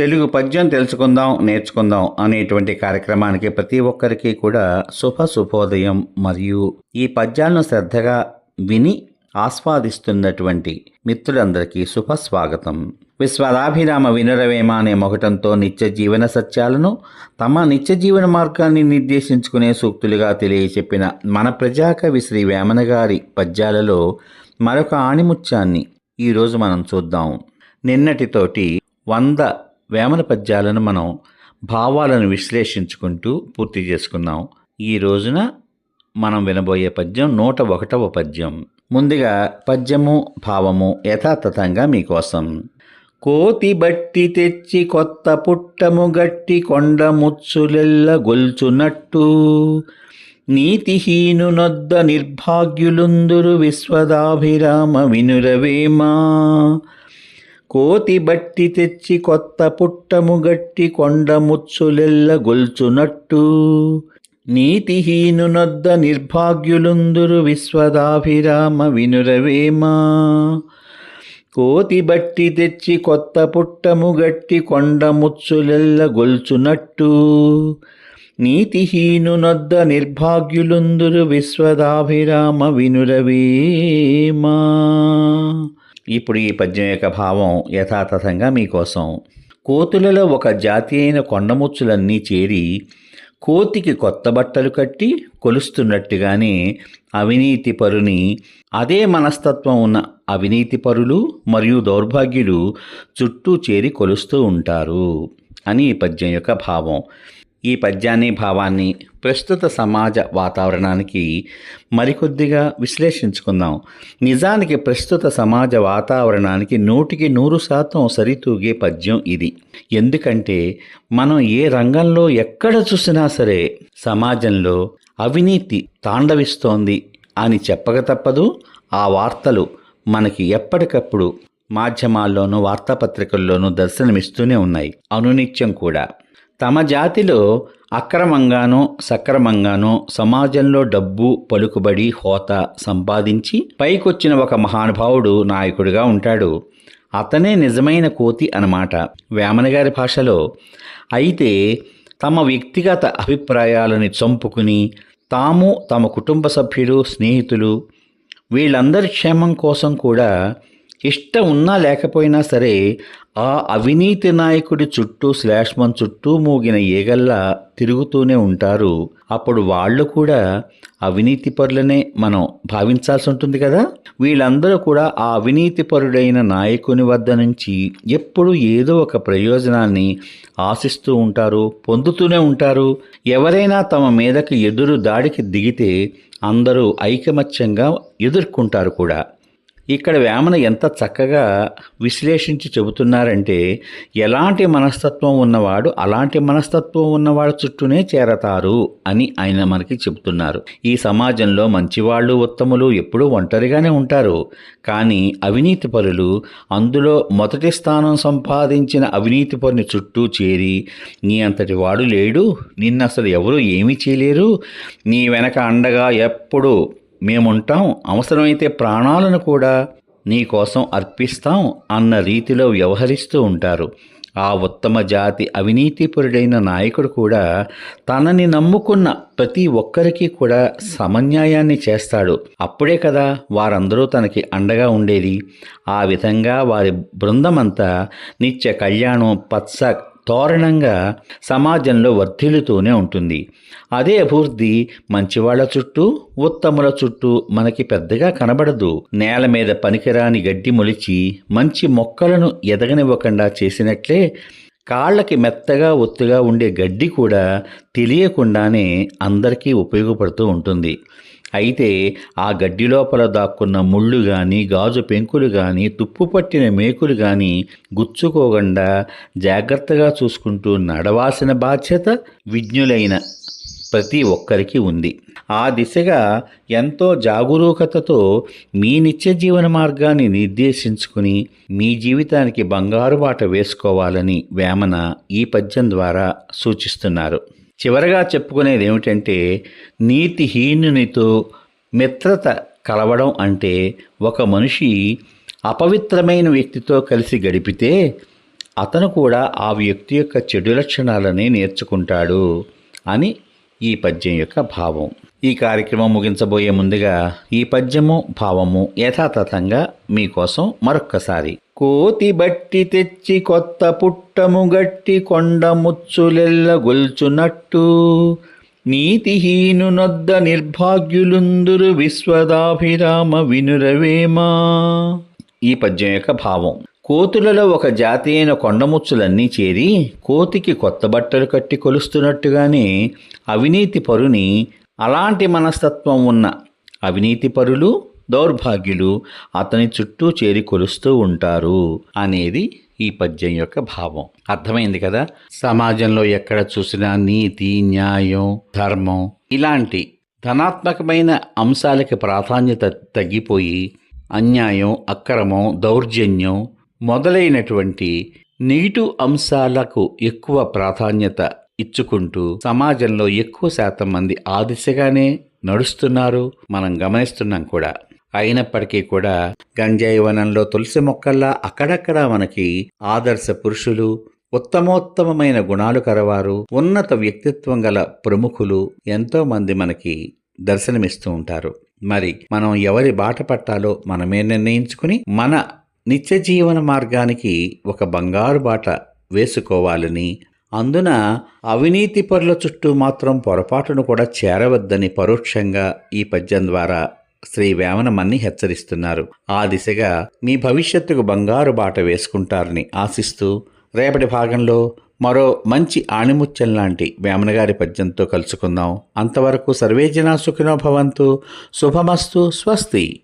తెలుగు పద్యం తెలుసుకుందాం నేర్చుకుందాం అనేటువంటి కార్యక్రమానికి ప్రతి ఒక్కరికి కూడా శుభ శుభోదయం మరియు ఈ పద్యాలను శ్రద్ధగా విని ఆస్వాదిస్తున్నటువంటి మిత్రులందరికీ శుభ స్వాగతం విశ్వరాభిరామ వినురవేమ అనే మొగటంతో నిత్య జీవన సత్యాలను తమ నిత్య జీవన మార్గాన్ని నిర్దేశించుకునే సూక్తులుగా తెలియచెప్పిన మన ప్రజాకవి శ్రీ వేమన గారి పద్యాలలో మరొక ఆణిముత్యాన్ని ఈరోజు మనం చూద్దాం. నిన్నటితోటి వంద వేమన పద్యాలను మనం భావాలను విశ్లేషించుకుంటూ పూర్తి చేసుకున్నాం ఈ రోజున మనం వినబోయే పద్యం నూట ఒకటవ పద్యం. ముందుగా పద్యము భావము యథాతథంగా మీకోసం. కోతి బట్టి తెచ్చి కొత్త పుట్టము గట్టి కొండ ముచ్చులెల్ల గొల్చునట్టు. నీతిహీనునొద్ద నిర్భాగ్యులుందురు విశ్వదాభిరామ వినురవేమా. కోతి బట్టి తెచ్చి కొత్త పుట్టము గట్టి కొండ ముచ్చులెల్ల గొల్చునట్టు. నీతిహీనునొద్ద నిర్భాగ్యులుందురు విశ్వదాభిరామ వినురవేమా. కోతి బట్టి తెచ్చి కొత్త పుట్టము గట్టి కొండ ముచ్చులెల్ల గొల్చునట్టు. నీతిహీనునొద్ద నిర్భాగ్యులుందురు విశ్వదాభిరామ వినురవేమా. ఇప్పుడు ఈ పద్యం యొక్క భావం యథాతథంగా మీకోసం. కోతులలో ఒక జాతి అయిన కొండముచ్చులన్నీ చేరి కోతికి కొత్త బట్టలు కట్టి కొలుస్తున్నట్టుగానే అవినీతి పరుని అదే మనస్తత్వం ఉన్న అవినీతి పరులు మరియు దౌర్భాగ్యులు చుట్టూ చేరి కొలుస్తూ ఉంటారు అని ఈ పద్యం యొక్క భావం. ఈ పద్యాన్ని భావాన్ని ప్రస్తుత సమాజ వాతావరణానికి మరికొద్దిగా విశ్లేషించుకుందాం. నిజానికి ప్రస్తుత సమాజ వాతావరణానికి నూటికి నూరు శాతం సరితూగే పద్యం ఇది. ఎందుకంటే మనం ఏ రంగంలో ఎక్కడ చూసినా సరే సమాజంలో అవినీతి తాండవిస్తోంది అని చెప్పక తప్పదు. ఆ వార్తలు మనకి ఎప్పటికప్పుడు మాధ్యమాల్లోనూ వార్తాపత్రికల్లోనూ దర్శనమిస్తూనే ఉన్నాయి. అనునిత్యం కూడా. తమ జాతిలో అక్రమంగానో సక్రమంగానో సమాజంలో డబ్బు పలుకుబడి హోత సంపాదించి పైకొచ్చిన ఒక మహానుభావుడు నాయకుడిగా ఉంటాడు. అతనే నిజమైన కోతి అన్నమాట. వేమన గారి భాషలో అయితే తమ వ్యక్తిగత అభిప్రాయాలని చంపుకుని తాము తమ కుటుంబ సభ్యులు స్నేహితులు వీళ్ళందరి క్షేమం కోసం కూడా ఇష్టం ఉన్నా లేకపోయినా సరే ఆ అవినీతి నాయకుడి చుట్టూ శ్లేష్మం చుట్టూ మూగిన ఈగల్లా తిరుగుతూనే ఉంటారు. అప్పుడు వాళ్ళు కూడా అవినీతి పరులనే మనం భావించాల్సి ఉంటుంది కదా? వీళ్ళందరూ కూడా ఆ అవినీతి పరుడైన నాయకుని వద్ద నుంచి ఎప్పుడు ఏదో ఒక ప్రయోజనాన్ని ఆశిస్తూ ఉంటారు పొందుతూనే ఉంటారు. ఎవరైనా తమ మీదకు ఎదురు దాడికి దిగితే అందరూ ఐకమత్యంగా ఎదుర్కొంటారు కూడా. ఇక్కడ వేమన ఎంత చక్కగా విశ్లేషించి చెబుతున్నారంటే ఎలాంటి మనస్తత్వం ఉన్నవాడు అలాంటి మనస్తత్వం ఉన్నవాడు చుట్టూనే చేరతారు అని ఆయన మనకి చెబుతున్నారు. ఈ సమాజంలో మంచివాళ్ళు ఉత్తములు ఎప్పుడూ ఒంటరిగానే ఉంటారు. కానీ అవినీతి పరులు అందులో మొదటి స్థానం సంపాదించిన అవినీతి పరుని చుట్టూ చేరి నీ అంతటి వాడు లేడు నిన్ను అసలు ఎవరు ఏమీ చేయలేరు నీ వెనక అండగా ఎప్పుడు మేముంటాం అవసరమైతే ప్రాణాలను కూడా నీకోసం అర్పిస్తాం అన్న రీతిలో వ్యవహరిస్తూ ఉంటారు. ఆ ఉత్తమ జాతి అవినీతిపరుడైన నాయకుడు కూడా తనని నమ్ముకున్న ప్రతి ఒక్కరికి కూడా సమన్యాయాన్ని చేస్తాడు. అప్పుడే కదా వారందరూ తనకి అండగా ఉండేది. ఆ విధంగా వారి బృందమంతా నిత్య కళ్యాణం పత్సక్ తోరణంగా సమాజంలో వర్ధిల్లుతూనే ఉంటుంది. అదే అభివృద్ధి మంచివాళ్ళ చుట్టూ ఉత్తముల చుట్టూ మనకి పెద్దగా కనబడదు. నేల మీద పనికిరాని గడ్డి మొలిచి మంచి మొక్కలను ఎదగనివ్వకుండా చేసినట్లే కాళ్ళకి మెత్తగా ఒత్తుగా ఉండే గడ్డి కూడా తెలియకుండానే అందరికీ ఉపయోగపడుతూ ఉంటుంది. అయితే ఆ గడ్డి లోపల దాక్కున్న ముళ్ళు కానీ గాజు పెంకులు కానీ తుప్పు పట్టిన మేకులు కానీ గుచ్చుకోకుండా జాగ్రత్తగా చూసుకుంటూ నడవాల్సిన బాధ్యత విజ్ఞులైన ప్రతి ఒక్కరికి ఉంది. ఆ దిశగా ఎంతో జాగరూకతతో మీ నిత్య జీవన మార్గాన్ని నిర్దేశించుకుని మీ జీవితానికి బంగారు బాట వేసుకోవాలని వేమన ఈ పద్యం ద్వారా సూచిస్తున్నారు. చివరగా చెప్పుకునేది ఏమిటంటే నీతిహీనునితో మిత్రత కలవడం అంటే ఒక మనిషి అపవిత్రమైన వ్యక్తితో కలిసి గడిపితే అతను కూడా ఆ వ్యక్తి యొక్క చెడు లక్షణాలని నేర్చుకుంటాడు అని ఈ పద్యం యొక్క భావం. ఈ కార్యక్రమం ముగించబోయే ముందుగా ఈ పద్యము భావము యథాతథంగా మీకోసం మరొక్కసారి కోతి బట్టి తెచ్చి కొత్త పుట్టము గట్టి కొండముచ్చులెల్ల గొల్చునట్టు. నీతిహీనునొద్ద నిర్భాగ్యులుందురు విశ్వదాభిరామ వినురవేమా. ఈ పద్యం యొక్క భావం. కోతులలో ఒక జాతి అయిన కొండముచ్చులన్నీ చేరి కోతికి కొత్త బట్టలు కట్టి కొలుస్తున్నట్టుగానే అవినీతి పరుని అలాంటి మనస్తత్వం ఉన్న అవినీతి పరులు దౌర్భాగ్యులు అతని చుట్టూ చేరి కొలుస్తూ ఉంటారు అనేది ఈ పద్యం యొక్క భావం. అర్థమైంది కదా? సమాజంలో ఎక్కడ చూసినా నీతి న్యాయం ధర్మం ఇలాంటి ధనాత్మకమైన అంశాలకి ప్రాధాన్యత తగ్గిపోయి అన్యాయం అక్రమం దౌర్జన్యం మొదలైనటువంటి నెగిటివ్ అంశాలకు ఎక్కువ ప్రాధాన్యత ఇచ్చుకుంటూ సమాజంలో ఎక్కువ శాతం మంది ఆ దిశగానే నడుస్తున్నారు. మనం గమనిస్తున్నాం కూడా. అయినప్పటికీ కూడా గంజాయి వనంలో తులసి మొక్కల్లా అక్కడక్కడ మనకి ఆదర్శ పురుషులు ఉత్తమోత్తమమైన గుణాలు కలవారు ఉన్నత వ్యక్తిత్వం గల ప్రముఖులు ఎంతో మంది మనకి దర్శనమిస్తూ ఉంటారు. మరి మనం ఎవరి బాట పట్టాలో మనమే నిర్ణయించుకుని మన నిత్య జీవన మార్గానికి ఒక బంగారు బాట వేసుకోవాలని అందున అవినీతి పరుల చుట్టూ మాత్రం పొరపాటును కూడా చేరవద్దని పరోక్షంగా ఈ పద్యం ద్వారా శ్రీ వేమనమన్ని హెచ్చరిస్తున్నారు. ఆ దిశగా మీ భవిష్యత్తుకు బంగారు బాట వేసుకుంటారని ఆశిస్తూ రేపటి భాగంలో మరో మంచి ఆణిముత్యం లాంటి వేమనగారి పద్యంతో కలుసుకుందాం. అంతవరకు సర్వేజనా సుఖినో భవంతు. శుభమస్తు. స్వస్తి.